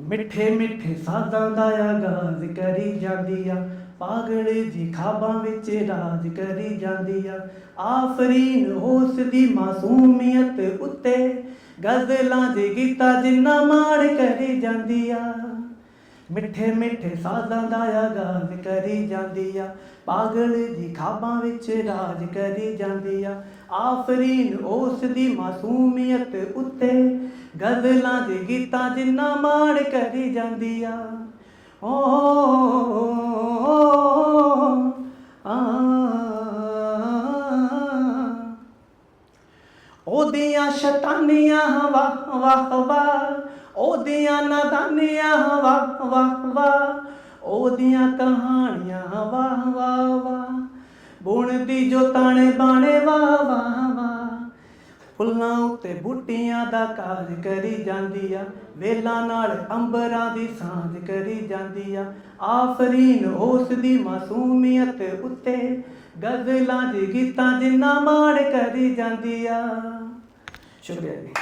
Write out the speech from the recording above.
ਮਿੱਠੇ ਮਿੱਠੇ ਸਾਜ਼ਾਂ ਦਾ ਆਗਾਜ਼ ਕਰੀ ਜਾਂਦੀ ਆ। ਪਾਗਲ ਦੀ ਖਾਬਾਂ ਵਿੱਚ ਰਾਜ ਕਰੀ ਜਾਂਦੀ ਆ। ਆਫਰੀਨ ਉਸ ਦੀ ਮਾਸੂਮੀਅਤ ਉੱਤੇ ਗਜ਼ਲਾਂ ਦੇ ਗੀਤਾਂ ਜਿੰਨਾ ਮਾਣ ਕਰੀ ਜਾਂਦੀ ਆ। ਮਿੱਠੇ ਮਿੱਠੇ ਸਾਜ਼ਾਂ ਦਾ ਆਗਾਜ਼ ਕਰੀ ਜਾਂਦੀ ਆ ਪਾਗਲ ਦੀ ਖਾਬਾਂ ਵਿੱਚ ਰਾਜ ਕਰੀ ਜਾਂਦੀ ਆ ਆਫਰੀਨ ਉਸ ਦੀ ਮਾਸੂਮੀਅਤ ਉੱਤੇ ਗਜ਼ਲਾਂ ਦੇ ਗੀਤਾਂ ਜਿੰਨਾ ਮਾਣ ਕਰੀ ਜਾਂਦੀ ਆ ਓ ਆ ਉਹਦੀਆਂ ਸ਼ੈਤਾਨੀਆਂ ਵਾਹ ਵਾਹ ਵਾਹ ਉਹਦੀਆਂ ਨਾਦਾਨੀਆਂ, ਵਾਹ ਵਾਹ ਵਾਹ। ਉਹਦੀਆਂ ਕਹਾਣੀਆਂ, ਵਾਹ ਵਾਹ ਵਾਹ। ਬੁਣਦੀ ਜੋ ਤਾਣੇ ਬਾਣੇ, ਵਾਹ ਵਾਹ ਵਾਹ। ਫੁੱਲਾਂ ਉੱਤੇ ਬੂਟੀਆਂ ਦਾ ਕਾਜ ਕਰੀ ਜਾਂਦੀ ਆ। ਵੇਲਾਂ ਨਾਲ ਅੰਬਰਾਂ ਦੀ ਸਾਂਝ ਕਰੀ ਜਾਂਦੀ ਆ। ਆਫਰੀਨ ਉਸ ਦੀ ਮਾਸੂਮੀਅਤ ਉੱਤੇ ਗਜ਼ਲਾਂ ਦੇ ਗੀਤਾਂ ਜਿੰਨਾ ਮਾਣ ਕਰੀ ਜਾਂਦੀ ਆ। ਸ਼ੁਕਰੀਆ ਜੀ।